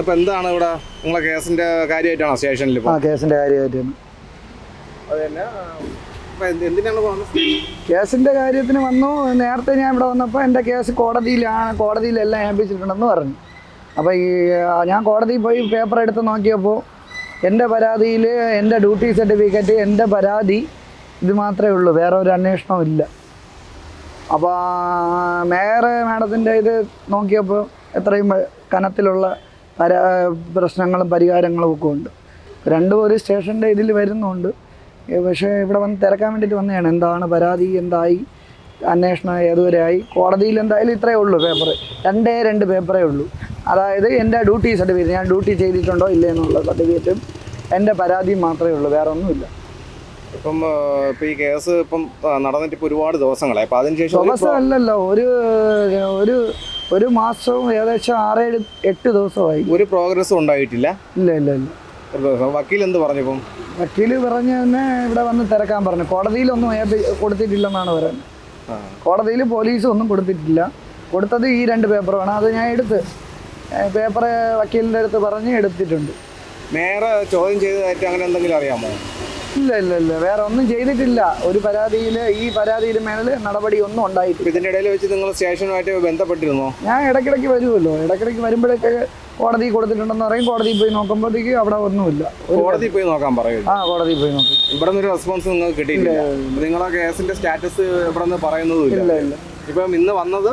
ഇപ്പൊ എന്താണ് ഇവിടെ നിങ്ങളെ കേസിന്റെ കാര്യമായിട്ടാണോ സ്റ്റേഷനിൽ ആ കേസിന്റെ കാര്യമായിട്ടാണ്. കേസിന്റെ കാര്യത്തിന് വന്നു. നേരത്തെ ഞാൻ ഇവിടെ വന്നപ്പോൾ എന്റെ കേസ് കോടതിയിലാണ് കോടതിയിലെല്ലാം ഏൽപ്പിച്ചിട്ടുണ്ടെന്ന് പറഞ്ഞു. അപ്പോൾ ഈ ഞാൻ കോടതിയിൽ പോയി പേപ്പർ എടുത്ത് നോക്കിയപ്പോൾ എന്റെ പരാതിയിൽ എന്റെ ഡ്യൂട്ടി സർട്ടിഫിക്കറ്റ് എന്റെ പരാതി ഇത് മാത്രമേ ഉള്ളൂ. വേറെ ഒരു അന്വേഷണവും ഇല്ല. അപ്പോൾ മേയർ മാഡത്തിന്റെ ഇത് നോക്കിയപ്പോൾ എത്രയും കനത്തിലുള്ള പ്രശ്നങ്ങളും പരിഹാരങ്ങളും ഒക്കെ ഉണ്ട്. രണ്ടും ഒരു സ്റ്റേഷന്റെ ഇതിൽ വരുന്നുണ്ട്. പക്ഷേ ഇവിടെ വന്ന് തിരക്കാൻ വേണ്ടിയിട്ട് വന്നതാണ്. എന്താണ് പരാതി? എന്തായി? അന്വേഷണം ഏതുവരെയായി കോടതിയിൽ എന്തായാലും ഇത്രയേ ഉള്ളൂ പേപ്പർ രണ്ടേ രണ്ട് പേപ്പറേ ഉള്ളൂ. അതായത് എന്റെ ഡ്യൂട്ടി സർട്ടിഫിക്കറ്റ് ഞാൻ ഡ്യൂട്ടി ചെയ്തിട്ടുണ്ടോ ഇല്ലേ എന്നുള്ള സർട്ടിഫിക്കറ്റും എന്റെ പരാതിയും മാത്രമേ ഉള്ളൂ. വേറെ ഒന്നുമില്ല. ഇപ്പം ഇപ്പം ഈ കേസ് ഇപ്പം നടന്നിട്ട് ഇപ്പോൾ ഒരുപാട് ദിവസങ്ങളായി. അപ്പം അതിനുശേഷം ശേഷം ദിവസം അല്ലല്ലോ. ഒരു ഒരു ഒരു മാസവും ഏകദേശം ആറേഴ് എട്ട് ദിവസമായി. ഒരു പ്രോഗ്രസ്സും ഉണ്ടായിട്ടില്ല. ഇല്ല ഇല്ല ഇല്ല. വക്കീൽ എന്ത് പറഞ്ഞു വക്കീൽ വക്കീൽ പറഞ്ഞ് തന്നെ ഇവിടെ വന്ന് തിരക്കാൻ പറഞ്ഞു. കോടതിയിലൊന്നും കൊടുത്തിട്ടില്ലെന്നാണ് പറയുന്നത്. കോടതിയിൽ പോലീസ് ഒന്നും കൊടുത്തിട്ടില്ല. കൊടുത്തത് ഈ രണ്ട് പേപ്പറാണ് അത് ഞാൻ എടുത്ത് പേപ്പർ വക്കീലിന്റെ അടുത്ത് പറഞ്ഞ് എടുത്തിട്ടുണ്ട്. മേയറെ ചോദ്യം ചെയ്തതായിട്ട് അങ്ങനെ എന്തെങ്കിലും അറിയാമോ? ഇല്ല ഇല്ല ഇല്ല. വേറെ ഒന്നും ചെയ്തിട്ടില്ല. ഒരു പരാതിയിൽ ഈ പരാതിയിൽ മേളിൽ നടപടി ഒന്നും ഉണ്ടായിട്ടില്ല. ഇതിന്റെ ഇടയിൽ വെച്ച് നിങ്ങൾ സ്റ്റേഷനുമായിട്ട് ബന്ധപ്പെട്ടിരുന്നോ? ഞാൻ ഇടയ്ക്കിടയ്ക്ക് വരുമല്ലോ. ഇടയ്ക്കിടയ്ക്ക് വരുമ്പോഴൊക്കെ കോടതി കൊടുത്തിട്ടുണ്ടെന്ന് പറയും. കോടതിയിൽ പോയി നോക്കുമ്പോഴത്തേക്ക് അവിടെ ഒന്നുമില്ല. കോടതി പോയി നോക്കാൻ പറയും. ആ കോടതി പോയി നോക്കും. ഇവിടെ നിന്ന് ഒരു റെസ്പോൺസ് നിങ്ങൾക്ക് കിട്ടിയില്ല നിങ്ങളെ കേസിന്റെ സ്റ്റാറ്റസ് ഇവിടെ നിന്ന് പറയുന്നതും ഇല്ല ഇല്ല. ഇപ്പം ഇന്ന് വന്നത്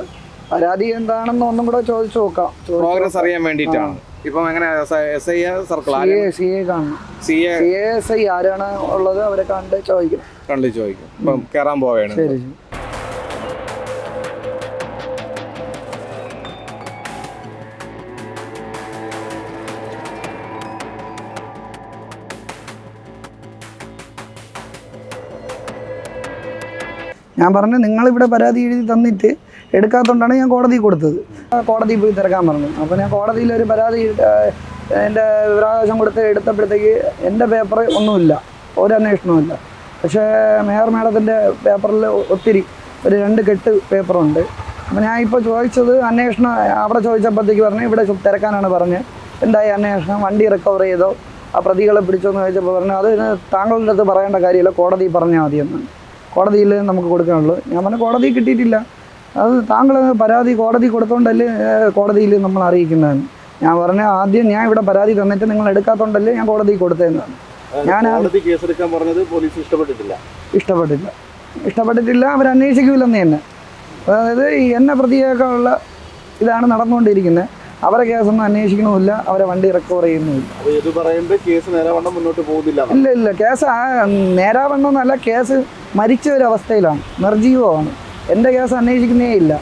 പരാതി എന്താണെന്ന് ഒന്നും കൂടെ ചോദിച്ചു നോക്കാം. പ്രോഗ്രസ് അറിയാൻ വേണ്ടിട്ടാണ് ഇപ്പം എങ്ങനെ S I circle C A കാണണം. സി എ എസ് ഐ ആരാണ് ഉള്ളത് അവരെ കണ്ട് ചോദിക്കണം കണ്ട് ചോദിക്കും. ഇപ്പം കയറാൻ പോവുകയാണ് ശരി ഞാൻ പറഞ്ഞു നിങ്ങൾ ഇവിടെ പരാതി എഴുതി തന്നിട്ട് എടുക്കാത്തതുകൊണ്ടാണ് ഞാൻ കോടതി കൊടുത്തത്. കോടതി പോയി തിരക്കാൻ പറഞ്ഞു. അപ്പോൾ ഞാൻ കോടതിയിൽ ഒരു പരാതി എന്റെ വിവരാവകാശം കൊടുത്ത് എടുത്തപ്പോഴത്തേക്ക് എന്റെ പേപ്പർ ഒന്നുമില്ല. ഒരു അന്വേഷണവുമില്ല പക്ഷേ മേയർ മേഡത്തിന്റെ പേപ്പറിൽ ഒത്തിരി ഒരു രണ്ട് കെട്ട് പേപ്പറുണ്ട്. അപ്പോൾ ഞാൻ ഇപ്പോൾ ചോദിച്ചത് അന്വേഷണം അവിടെ ചോദിച്ചപ്പോഴത്തേക്ക് പറഞ്ഞു ഇവിടെ തിരക്കാനാണ് പറഞ്ഞത് എന്തായി അന്വേഷണം? വണ്ടി റിക്കവർ ചെയ്തോ? ആ പ്രതികളെ പിടിച്ചോ എന്ന് ചോദിച്ചപ്പോൾ പറഞ്ഞു അത് താങ്കളുടെ അടുത്ത് പറയേണ്ട കാര്യമില്ല. കോടതി പറഞ്ഞാൽ മതിയെന്നാണ് കോടതിയിൽ നമുക്ക് കൊടുക്കാനുള്ളൂ. ഞാൻ പറഞ്ഞു കോടതി കിട്ടിയിട്ടില്ല. അത് താങ്കൾ പരാതി കോടതി കൊടുത്തോണ്ടല്ലേ കോടതിയിൽ നമ്മൾ അറിയിക്കുന്നതെന്ന്. ഞാൻ പറഞ്ഞ ആദ്യം ഞാൻ ഇവിടെ പരാതി തന്നിട്ട് നിങ്ങൾ എടുക്കാത്തോണ്ടല്ലേ ഞാൻ കോടതി കൊടുത്തതെന്നാണ് ഞാൻ കേസെടുക്കാൻ പറഞ്ഞത് പോലീസ് ഇഷ്ടപ്പെട്ടിട്ടില്ല. ഇഷ്ടപ്പെട്ടില്ല. ഇഷ്ടപ്പെട്ടിട്ടില്ല അവർ അന്വേഷിക്കൂലെന്ന് തന്നെ. അതായത് ഈ എന്നെ പ്രതിയേക്കാനുള്ള ഇതാണ് നടന്നുകൊണ്ടിരിക്കുന്നത് അവരെ കേസൊന്നും അന്വേഷിക്കണമില്ല അവരെ വണ്ടി റിക്കവർ ചെയ്യുന്നുമില്ല. പറയുമ്പോൾ കേസ് നേരാവണ്ണം മുന്നോട്ട് പോകുന്നില്ല ഇല്ല ഇല്ല കേസ് നേരാവണ്ണം നേരാവണ്ണമെന്നല്ല കേസ് മരിച്ച ഒരു അവസ്ഥയിലാണ് നിർജീവമാണ്. എന്റെ കേസ് അന്വേഷിക്കുന്നേ ഇല്ല.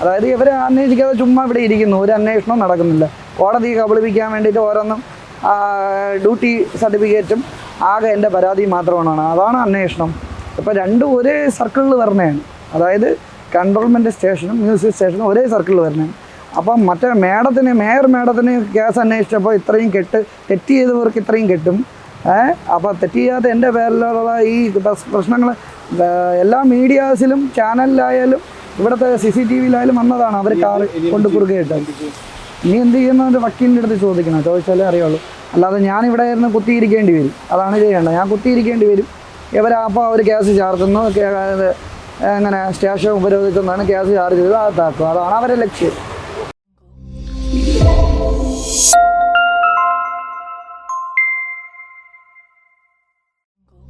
അതായത് ഇവർ അന്വേഷിക്കാതെ ചുമ്മാ ഇവിടെ ഇരിക്കുന്നു. ഒരു അന്വേഷണവും നടക്കുന്നില്ല. കോടതി കബളിപ്പിക്കാൻ വേണ്ടിയിട്ട് ഓരോന്നും ഡ്യൂട്ടി സർട്ടിഫിക്കറ്റും ആകെ എന്റെ പരാതി മാത്രമാണ് അതാണ് അന്വേഷണം. ഇപ്പോൾ രണ്ടും ഒരേ സർക്കിളിൽ വരുന്നതാണ് അതായത് കൺട്രോൾമെന്റ് സ്റ്റേഷനും മ്യൂസിക് സ്റ്റേഷനും ഒരേ സർക്കിളിൽ വരുന്നതാണ് അപ്പം മറ്റേ മേഡത്തിന് മേയർ മേഡത്തിന് കേസ് അന്വേഷിച്ചപ്പോൾ ഇത്രയും കെട്ട് തെറ്റ് ചെയ്തവർക്ക് ഇത്രയും കെട്ടും. അപ്പോൾ തെറ്റ് ചെയ്യാത്ത എന്റെ പേരിലുള്ള ഈ പ്രശ്നങ്ങൾ എല്ലാ മീഡിയാസിലും ചാനലിലായാലും ഇവിടുത്തെ സി സി ടി വിയിലായാലും വന്നതാണ് അവർ കാറ് കൊണ്ട് കുറുകയിട്ട് നീ എന്ത് ചെയ്യുന്ന വക്കീലിന്റെ അടുത്ത് ചോദിക്കണം. ചോദിച്ചാലേ അറിയുള്ളൂ. അല്ലാതെ ഞാൻ ഇവിടെ ആയിരുന്നു കുത്തിയിരിക്കേണ്ടി വരും. അതാണ് ചെയ്യേണ്ടത്. ഞാൻ കുത്തിയിരിക്കേണ്ടി വരും. ഇവരാ അപ്പോൾ അവർ കേസ് ചാർത്തുന്നു. അങ്ങനെ സ്റ്റേഷൻ ഉപരോധിച്ചെന്നാണ് കേസ് ചാർജ് ചെയ്ത് അകത്താക്കുക അതാണ് അവരുടെ ലക്ഷ്യം.